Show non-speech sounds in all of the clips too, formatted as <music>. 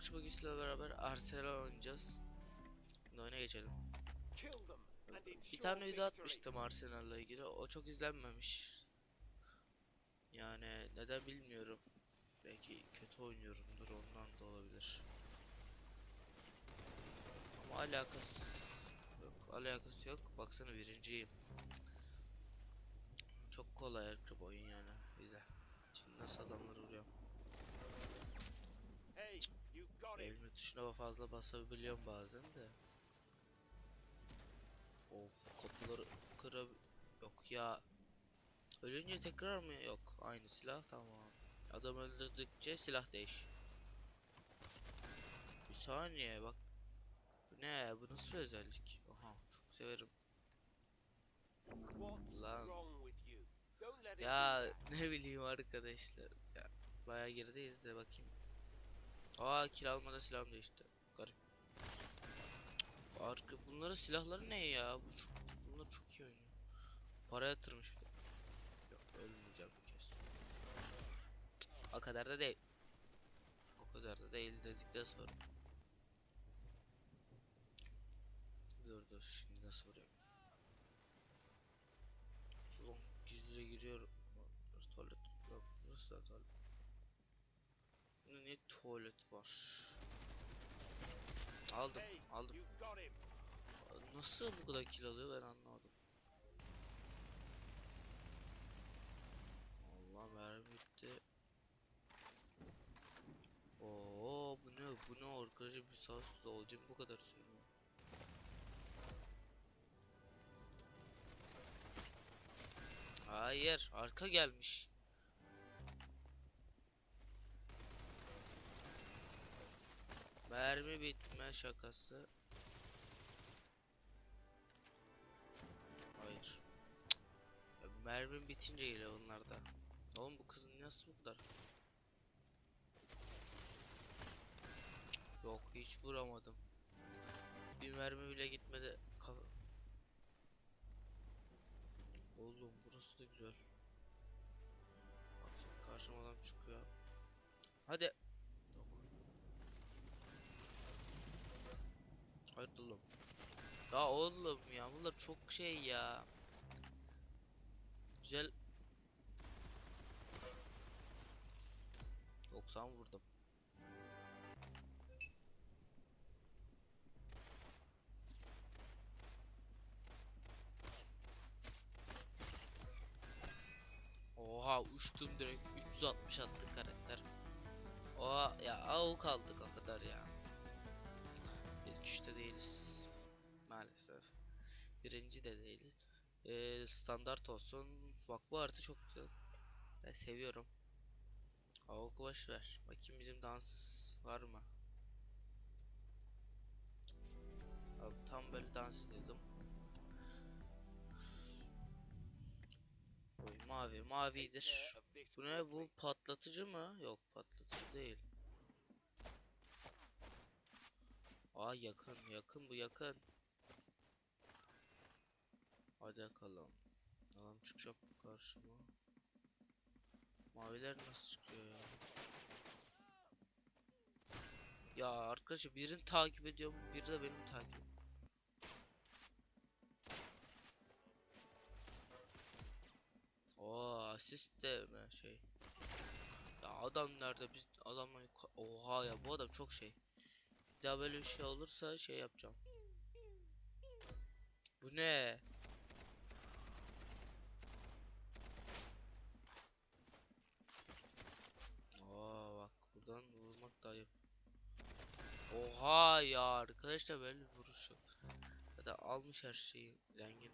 arkadaşlar bugün sizlerle beraber Arsenal oynayacağız. Şimdi oyuna geçelim. Bir tane video atmıştım Arsenal'la ilgili. O çok izlenmemiş. Yani neden bilmiyorum. Belki kötü oynuyorumdur ondan da olabilir. Ama alakası yok. Alakası yok. Baksana birinciyim. Çok kolay arkadaşlar oyun yani. Güzel. Şimdi nasıl adamları vuruyorum. Elimi tuşuna fazla basabiliyorum bazen de. Of kapıları kırab... Yok ya. Ölünce tekrar mı? Yok. Aynı silah tamam. Adam öldürdükçe silah değiş. Bir saniye bak. Bu ne? Bu nasıl bir özellik? Aha çok severim. Lan. Ya ne bileyim arkadaşlar. Ya, bayağı gerideyiz de bakayım. Aa kiralmada silahım değişti. Garip. Arka bunların silahları ne ya? Bu çok, bunlar çok iyi oynuyor. Para yatırmış bir de. Yok ölmeyeceğim bir kez. O kadar da değil. O kadar da değil dedikten sonra. Dur dur şimdi nasıl vuruyorum? Şuradan gizlice giriyorum. Tuvalet yok. Burası da tuvalet. Niye tuvalet var? Aldım, aldım. Nasıl bu kadar kill alıyor ben anlamadım. Allah mermi bitti. Oo bu ne bu ne arkadaşım bir sağ solda olacağım bu kadar sürüyor. Hayır arka gelmiş. Mermi bitme şakası. Hayır. Ya mermim bitince ile onlarda. Oğlum bu kızın nasıl bu kadar? Yok hiç vuramadım. Bir mermi bile gitmedi. Ka- Oğlum burası da güzel. Bak karşıma adam çıkıyor. Hadi. Oğlum. Ya oğlum ya bunlar çok şey ya. Güzel. 90 vurdum. Oha uçtum direkt 360 attı karakter. Oha ya avuk aldık o kadar ya. İlk üçte değiliz. Maalesef. Birinci de değiliz. Ee, standart olsun. Bu harita çok güzel. Ben seviyorum. Avuk boş ver. Bakayım bizim dans var mı? Abi tam böyle dans ediyordum. Oy mavi mavidir. Bu ne bu patlatıcı mı? Yok patlatıcı değil. Aa yakın yakın bu yakın. Hadi bakalım. Adam çıkacak karşıma. Maviler nasıl çıkıyor ya? Ya arkadaşlar birini takip ediyorum, biri de benim takip. Oo asist de şey? Ya adam nerede biz adamla oha ya bu adam çok şey. Daha böyle bir şey olursa şey yapacağım. Bu ne? Aa bak buradan vurmak da yap. Oha ya arkadaşlar böyle bir vuruş yok. Ya da almış her şeyi zengin.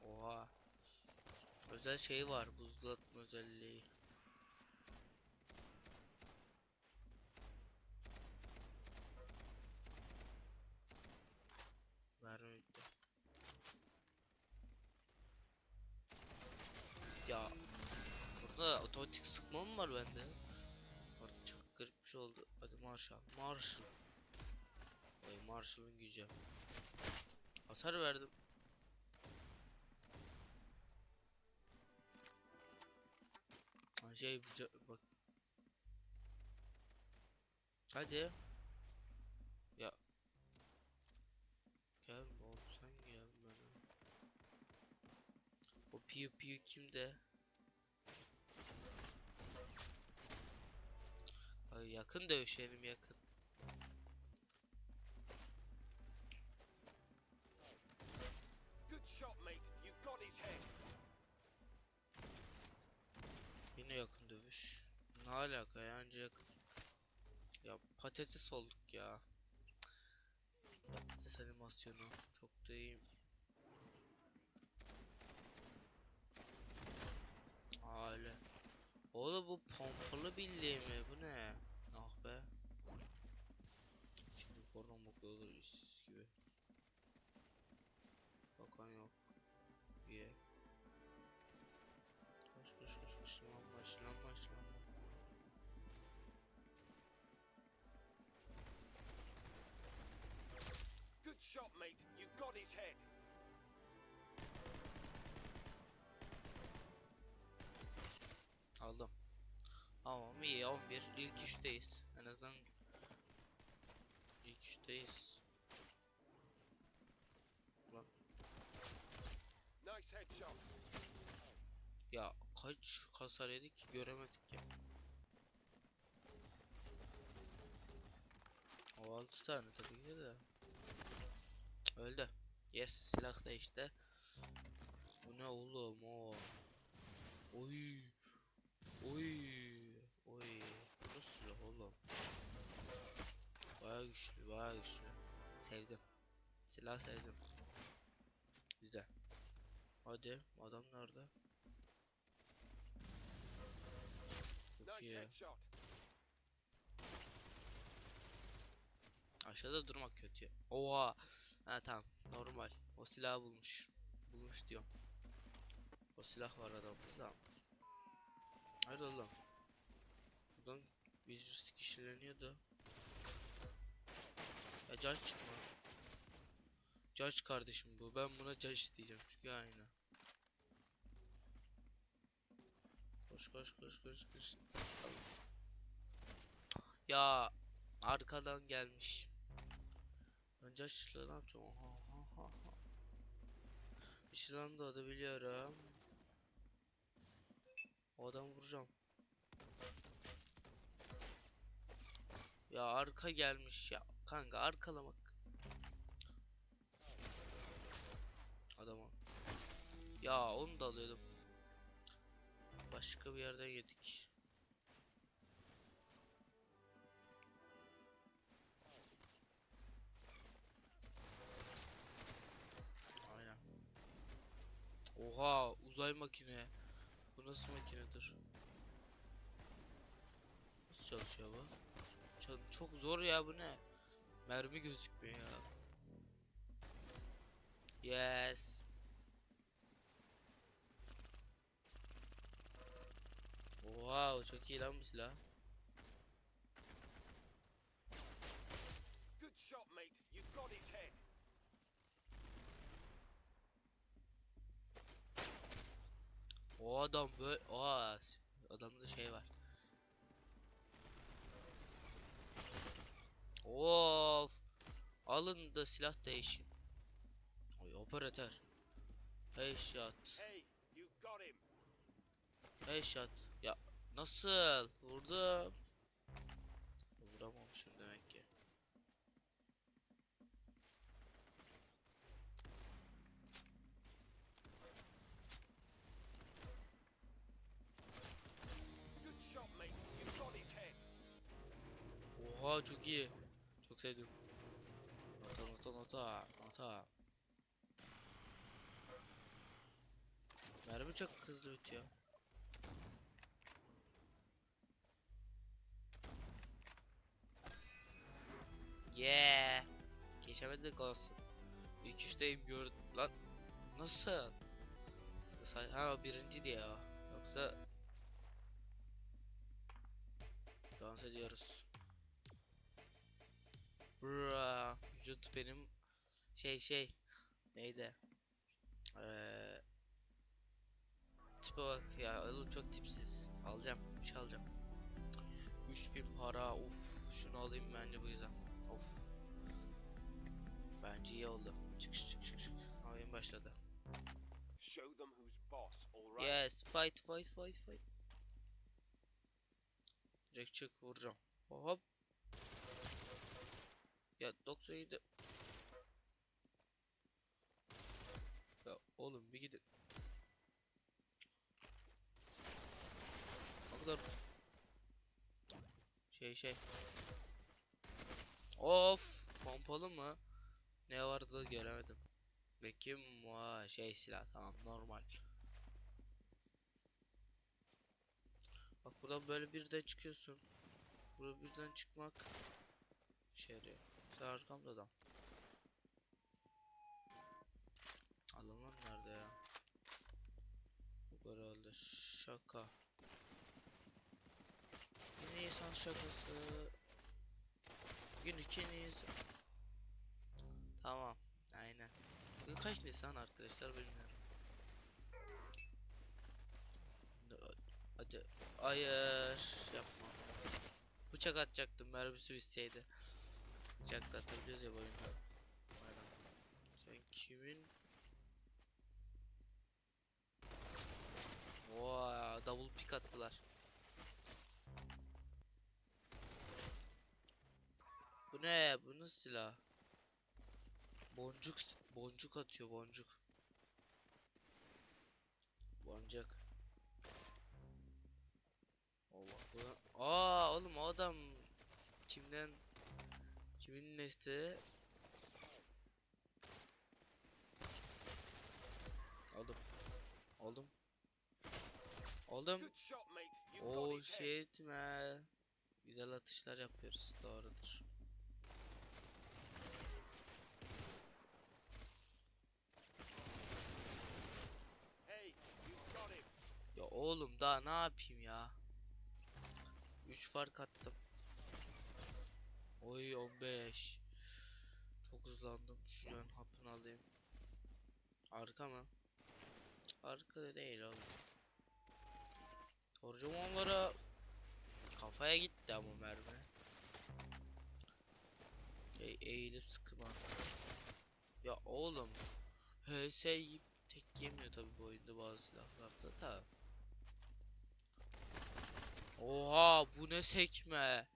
Oha. Özel şey var buzlatma özelliği. Mermi bitti. Ya burada otomatik sıkma mı var bende? Orada çok garip bir şey oldu. Hadi Marshall. Marshall. Oy Marshall'ın gücü. Hasar verdim. Ca- bak. Hadi. Ya. Gel oğlum sen gel bana. O piyu piyu kimde? Ay yakın dövüşelim yakın. Yine yakın dövüş. Ne alaka ya anca yakın. Ya patates olduk ya. Patates animasyonu çok da iyi. Aa, öyle. Oğlum bu pompalı bildiği mi? Bu ne? Ah be. Şimdi korna boklu mate. You got his head. Aldım. Tamam iyi 11 ilk üçteyiz. En azından ilk üçteyiz. Nice headshot. ya kaç hasar yedik ki göremedik ya. O 6 tane tabii ki de. Öldü. Yes silah da işte. Bu ne oğlum o? Oy. Oy. Oy. Bu silah oğlum? Baya güçlü, baya güçlü. Sevdim. Silah sevdim. Güzel. Hadi, adam nerede? Çok iyi. Aşağıda durmak kötü. Oha. Ha tamam. Normal. O silahı bulmuş. Bulmuş diyorum. O silah var adamda tamam. Hadi oğlum. Buradan bir joystick işleniyordu. Ya Judge mı? Judge kardeşim bu. Ben buna Judge diyeceğim çünkü aynı. Koş koş koş koş koş. Ya arkadan gelmiş. Önce şişle ne yapacağım? Oha, oha, oha. Şeyden doğdu biliyorum. O adamı vuracağım. Ya arka gelmiş ya. Kanka arkalamak. Adama. Ya onu da alıyordum. Başka bir yerden yedik. Oha uzay makine. Bu nasıl makinedir? Nasıl çalışıyor bu? Çal- çok zor ya bu ne? Mermi gözükmüyor ya. Yes. Wow çok iyi lan bu silah. Good shot, mate. You got his head. O adam böyle Aa, adamda şey var. Of. Alın da silah değişin. Oy operatör. Headshot. Hey, you got him. Headshot. Ya nasıl? Vurdum. Vuramamışım demek Oha çok iyi. Çok sevdim. Nota nota nota nota. Mermi çok hızlı bitiyor. Yeah. Geçemedik olsun. İlk üçteyim gördüm. Lan nasıl? Ha o birinci diye o. Yoksa dans ediyoruz. Bra, vücut benim şey şey neydi? Eee tipe bak ya oğlum çok tipsiz. Alacağım bir şey alacağım. 3000 para of şunu alayım bence bu yüzden. Of. Bence iyi oldu. Çık çık çık çık. Oyun başladı. Yes fight fight fight fight. Direkt çık vuracağım. Hop. Ya 97. Ya oğlum bir gidin. O kadar şey şey. Of, pompalı mı? Ne vardı göremedim. Ve kim var? Şey silah tamam normal. Bak buradan böyle birden çıkıyorsun. Burada birden çıkmak yarıyor. Arkamda adam. Adamlar nerede ya? Bu herhalde şaka. Yine insan şakası. Gün iki Nisan. Tamam. Aynen. Bugün kaç Nisan arkadaşlar bilmiyorum. Hadi. Hayır. Yapma. Bıçak atacaktım mermisi bitseydi. Bıçak da atabiliyoruz ya bu oyunda. Aynen. Sen kimin? Vay, double pick attılar. Bu ne? Bu nasıl silah? Boncuk boncuk atıyor boncuk. Boncuk. Allah. Aa oğlum o adam kimden kimin nesli? Aldım. Aldım. Aldım. Oh shit man. Güzel atışlar yapıyoruz. Doğrudur. Ya oğlum daha ne yapayım ya? 3 fark attım. Oy 15. Çok hızlandım. Şu an hapını alayım. Arka mı? Arka da değil oğlum. Soracağım onlara. Kafaya gitti ama mermi. E eğilip sıkma. Ya oğlum. HS yiyip tek yemiyor tabi bu oyunda bazı silahlarda da. Oha bu ne sekme.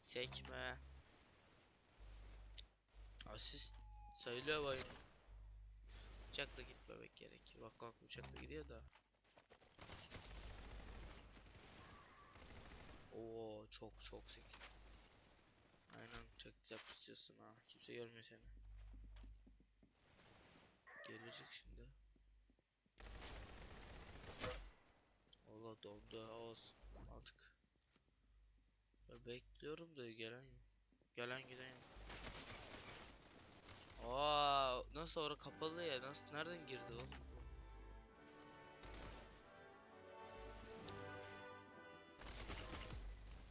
Sekme. Asist sayılıyor bu oyun. Bıçakla gitmemek gerekir. Bak bak bıçakla gidiyor da. Oo çok çok sek. Aynen çok yapışıyorsun ha. Kimse görmüyor seni. Gelecek şimdi. Valla dondu olsun artık. Bekliyorum da gelen yok. Gelen giden yok. Aa nasıl orası kapalı ya? Nasıl nereden girdi oğlum?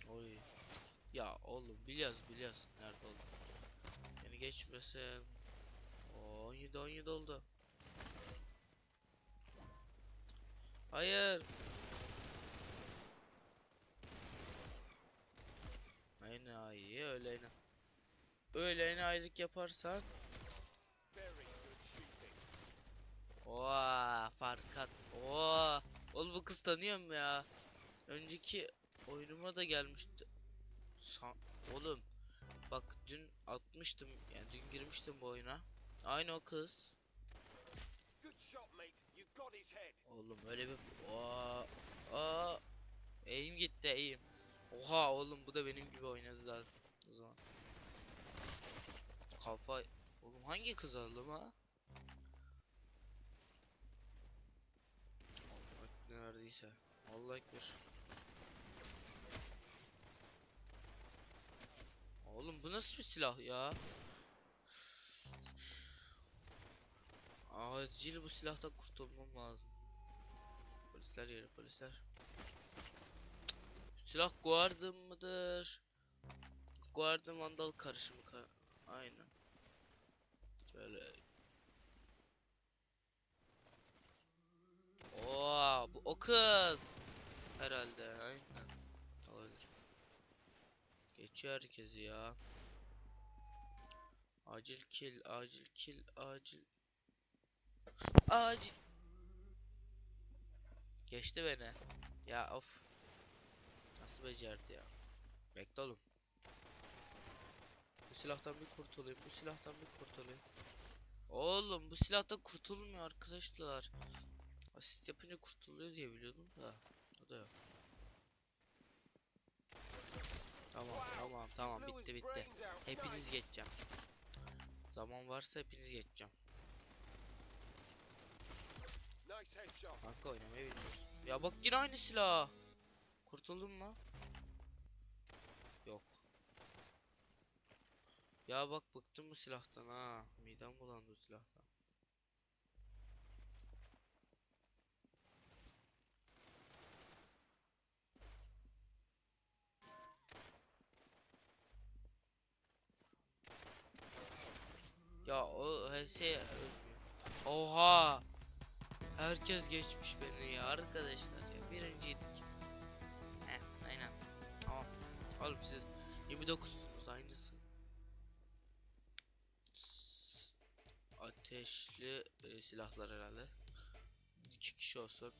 Oy. Ya oğlum biliyoruz biliyoruz nerede oldu. Yani geçmesin. Oo, 17 17 oldu. Hayır. Aynen iyi öyle aynen. Öyle aylık yaparsan. Oha fark at. Oha. Oğlum bu kız tanıyorum ya. Önceki oyunuma da gelmişti. San Oğlum bak dün atmıştım yani dün girmiştim bu oyuna. Aynı o kız. Oğlum öyle bir Oha. Aa. Eğim gitti eğim. Oha oğlum bu da benim gibi oynadı zaten o zaman. Kafa Oğlum hangi kız aldım ha? Allah neredeyse. Allah ekber. Oğlum bu nasıl bir silah ya? Acil bu silahtan kurtulmam lazım. Polisler yeri polisler. Silah guardian mıdır? Guardian vandal karışımı ka Aynen. Şöyle. Oo, bu o kız. Herhalde aynen. Olabilir. Geçiyor herkesi ya. Acil kill, acil kill, acil. Acil. Geçti beni. Ya of. Nasıl becerdi ya? Bekle oğlum. Bu silahtan bir kurtulayım. Bu silahtan bir kurtulayım. Oğlum bu silahtan kurtulmuyor arkadaşlar. Asist yapınca kurtuluyor diye biliyordum da. O da yok. Tamam tamam tamam bitti bitti. Hepiniz geçeceğim. Zaman varsa hepiniz geçeceğim. Kanka oynamayı bilmiyorsun. Ya bak yine aynı silah. Kurtuldun mu? Yok. Ya bak bıktım bu silahtan ha. Midem bulandı bu silahtan. Ya o her şey. Oha! Herkes geçmiş beni ya arkadaşlar ya. Birinciydik. Oğlum siz 29'sunuz aynısı. Ateşli e, silahlar herhalde. İki kişi olsun.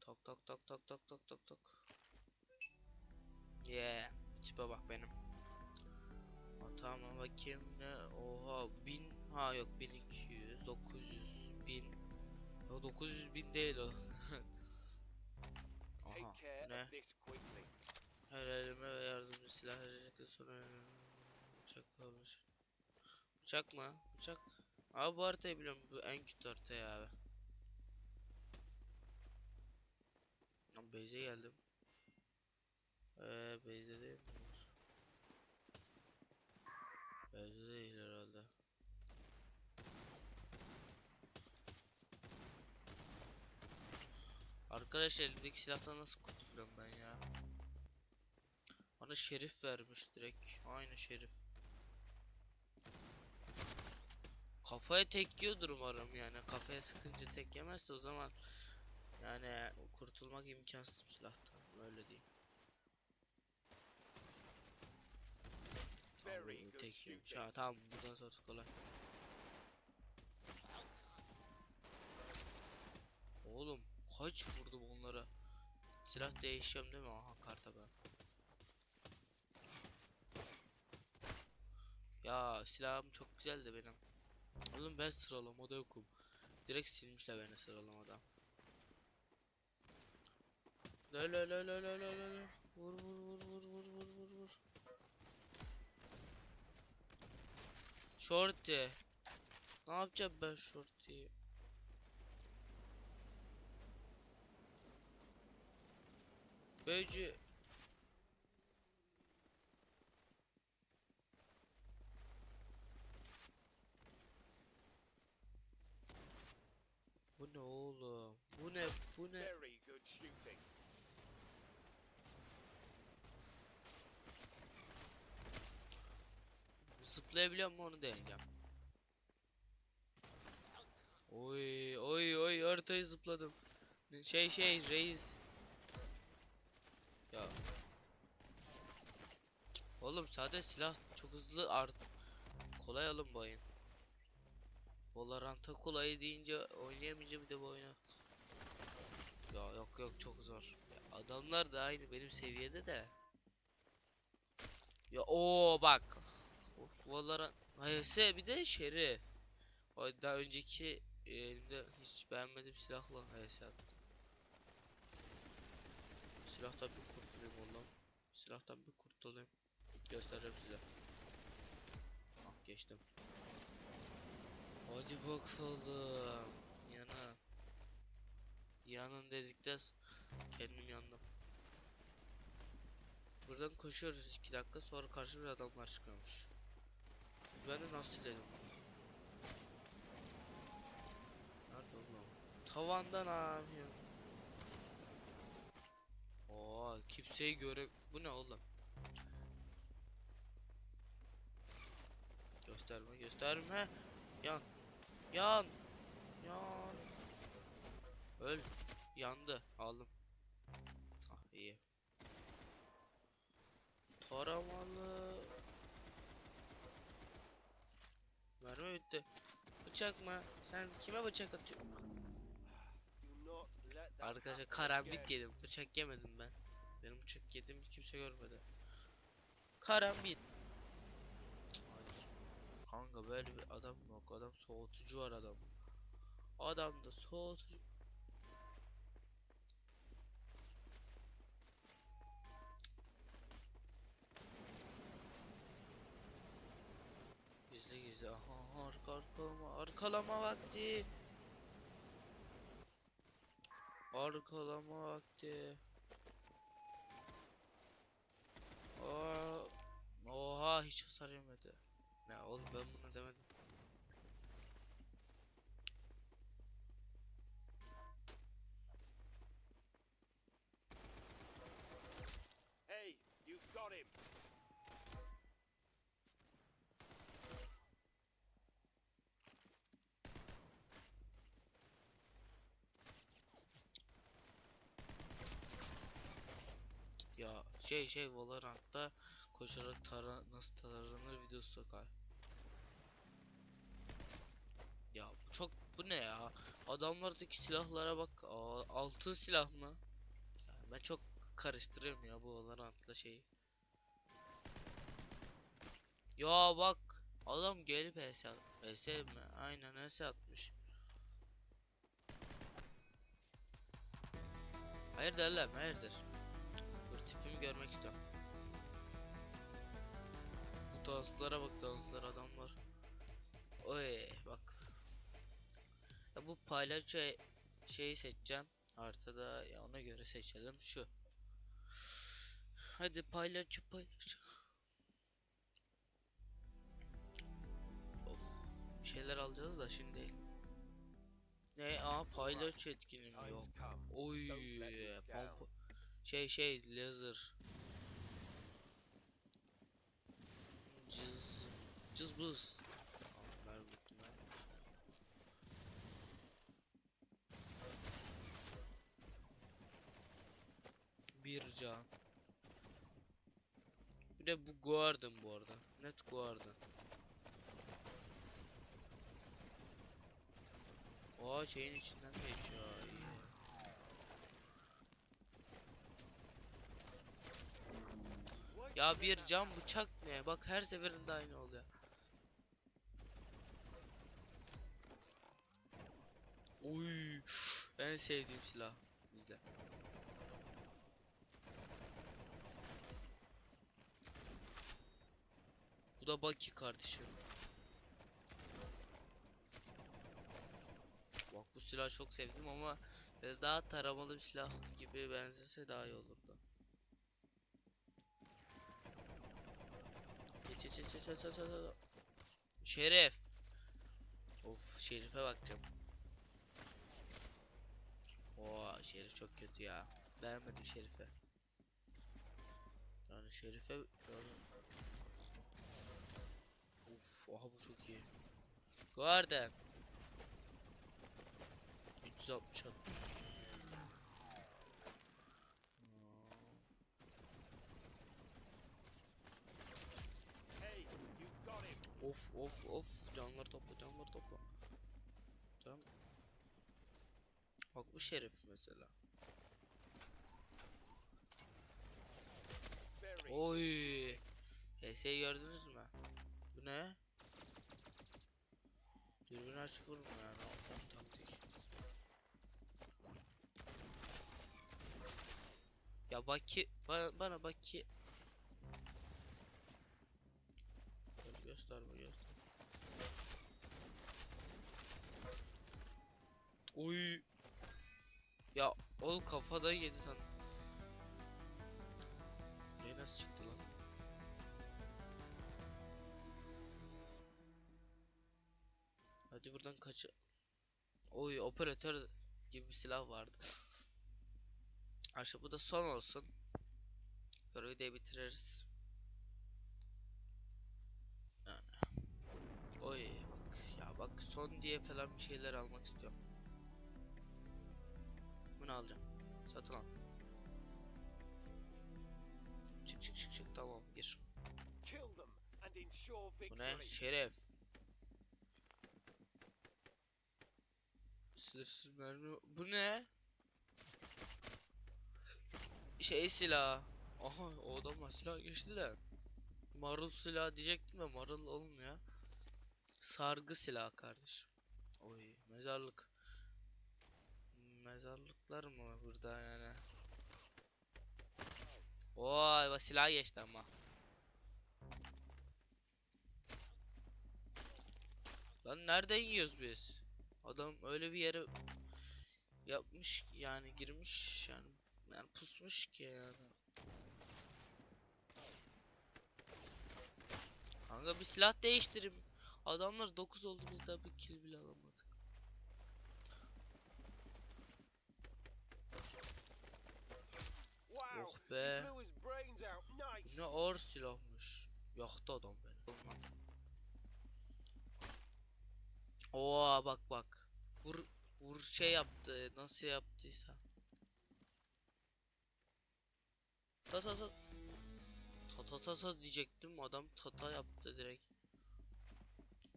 Tak tak tak tak tak tak tak tak. Yeah. Tipe bak benim. Tamam bakayım ne? Oha 1000 ha yok 1200 900 1000 Ya 900 bin değil o. <laughs> Take Aha care ne? of this quickly. Her elime ve yardımcı silah verecekten sonra bıçak kalmış. Bıçak mı? Bıçak. Abi bu haritayı biliyorum. Bu en kötü harita ya abi. Base'e geldim. Eee base'de değil mi? Base'de değil herhalde. Arkadaşlar elimdeki silahtan nasıl kurtuluyorum ben ya? Bana şerif vermiş direkt. Aynı şerif. Kafaya tek yiyordur umarım yani. Kafaya sıkınca tek yemezse o zaman yani kurtulmak imkansız bir silahtan. Öyle diyeyim. Tamam, tek yemiş. Ha tamam buradan sonrası kolay. Oğlum kaç vurdum onlara? Silah değişiyorum değil mi? Aha karta ben. Ya silahım çok güzel de benim. Oğlum ben sıralamada yokum. Direkt silmişler beni sıralamada. La la la la la la la la. Vur vur vur vur vur vur vur vur. Shorty. Ne yapacağım ben shorty'yi? Böcü. Bu ne oğlum? Bu ne? Bu ne? Zıplayabiliyor mu onu deneyeceğim. Oy oy oy haritayı zıpladım. Şey şey reis. Ya. Oğlum sadece silah çok hızlı art. Kolay alın bu oyun. Valorant'a kolay deyince oynayamayınca bir de bu oyunu. Ya yok yok çok zor. Ya adamlar da aynı benim seviyede de. Ya o bak. Of, Valorant HS bir de Şerif. O daha önceki e, elimde hiç beğenmediğim silahla HS attım. Silahtan bir kurtulayım oğlum. Silahtan bir kurtulayım. Göstereceğim size. Ah geçtim. Hadi bakalım. Yana. Yanın dedikten kendim yandım. Buradan koşuyoruz 2 dakika sonra karşımıza adamlar çıkıyormuş. Ben de nasıl iledim? Nerede oğlum? Tavanda ne yapıyorsun? Oo kimseyi göre... Bu ne oğlum? Gösterme gösterme. Yan. Yan. Yan. Öl. Yandı. Aldım. Ah iyi. Taramalı. Mermi bitti. Bıçak mı? Sen kime bıçak atıyorsun? Arkadaşlar karambit yedim. Bıçak yemedim ben. Benim bıçak yedim kimse görmedi. Karambit. Kanka böyle bir adam yok. Adam soğutucu var adam. Adamda soğutucu. Gizli gizli. Aha arka arkalama. Arkalama vakti. Arkalama vakti. Aa, oha hiç hasar yemedi. Ya oğlum ben bunu demedim. Hey, you got him. Ya şey şey Valorant'ta koşarak tara nasıl taranır videosu sokar. Ya bu çok bu ne ya? Adamlardaki silahlara bak. Aa, altın silah mı? Ya ben çok karıştırıyorum ya bu Valorant'la şeyi. Ya bak adam gelip at- HS mi? Aynen HS atmış. Hayırdır lan hayırdır? Dur tipimi görmek istiyorum. Danslara bak danslar adamlar. Oy bak. Ya bu paylaşı şeyi seçeceğim. Haritada ya ona göre seçelim şu. Hadi paylaşı paylaşı. Of. Şeyler alacağız da şimdi. Ne? Aa paylaşı etkinliği yok. Oy pompa. Şey şey laser. Cız cızbız. Onlar bitti lan. Bir can. Bir de bu Guardian bu arada. Net Guardian. Oha şeyin içinden geçiyor. Ya bir cam bıçak ne? Bak her seferinde aynı oluyor. Uy, en sevdiğim silah. İzle. Bu da Baki kardeşim. Bak bu silahı çok sevdim ama böyle daha taramalı bir silah gibi benzese daha iyi olurdu. Geç geç geç geç geç geç. Şerif. Of Şerif'e bakacağım. Oo Şerif çok kötü ya. Beğenmedim Şerif'e. Yani Şerif'e. Uf aha bu çok iyi. Guardian. 360 at. Of of of canları topla canları topla. Tamam. Bak bu şerif mesela. Oy. HS'yi gördünüz mü? Bu ne? Dürbün aç vurma yani o o taktik. Ya Baki bana, bana Baki Gö- gösterme göster. Oy. Ya oğlum kafada yedi sen. Buraya nasıl çıktı lan? Hadi buradan kaç. Oy operatör gibi bir silah vardı. <laughs> Arkadaşlar bu da son olsun. Görevi de bitiririz. Yani. Oy bak ya bak son diye falan bir şeyler almak istiyorum. Bunu alacağım. Satın al. Çık çık çık çık tamam gir. Bu ne? Şeref. Sınırsız mermi. Bu ne? Şey silah. Aha o adamlar silah geçti de. Marul silah diyecektim de marul olmuyor. Sargı silah kardeşim. Oy mezarlık. Mezarlıklar mı burada yani? Bak silah geçti ama. Lan nereden yiyoruz biz? Adam öyle bir yere yapmış yani girmiş yani yani pusmuş ki yani. Kanka bir silah değiştirim. Adamlar 9 oldu biz daha bir kill bile alamadık. Wow, Oh be. Ne ağır silahmış. Yaktı adam beni. Oo bak bak. Vur vur şey yaptı. Nasıl yaptıysa. Ta ta ta. Ta ta ta ta diyecektim. Adam tata yaptı direkt.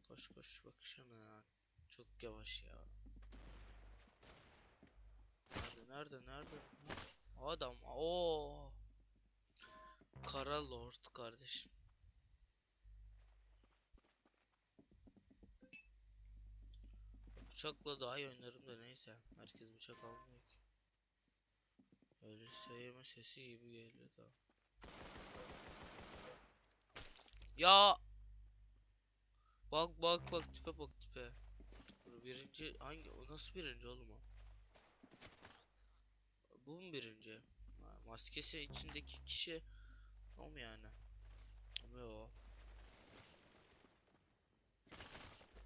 Koş koş bakışana ya. Çok yavaş ya. Nerede nerede nerede? Adam o Kara Lord kardeşim. Bıçakla daha iyi oynarım da neyse. Herkes bıçak almıyor ki. Öyle sevme sesi gibi geliyor da. Ya Bak bak bak tipe bak tipe. Birinci hangi o nasıl birinci oğlum o? Bu mu birinci? Ha, Maskesi içindeki kişi o mu yani? Ve o.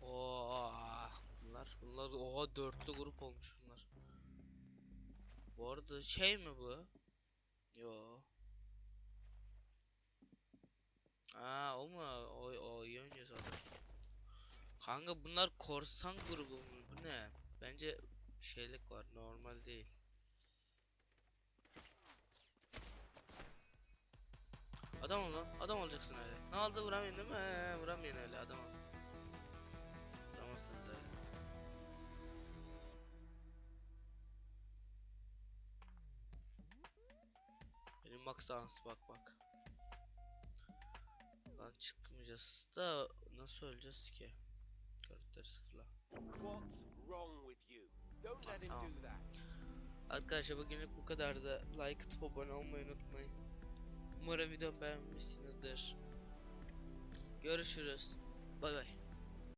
Oo, bunlar bunlar oha dörtlü grup olmuş bunlar. Bu arada şey mi bu? Yo. Aa o mu? O, o iyi oynuyor zaten. Kanka bunlar korsan grubu mu? Bu ne? Bence şeylik var normal değil. Adam ol lan. Adam olacaksın öyle. Ne oldu vuramıyorsun değil mi? He, vuramıyorsun öyle adam ol. Vuramazsınız öyle. Benim max dans bak bak. Lan çıkmayacağız da nasıl öleceğiz ki? Karakter sıfırla. What's wrong with you? Don't let him Tamam. do that. Arkadaşlar bugünlük bu kadar da like atıp abone olmayı unutmayın. Umarım videomu beğenmişsinizdir. Görüşürüz. Bay bay.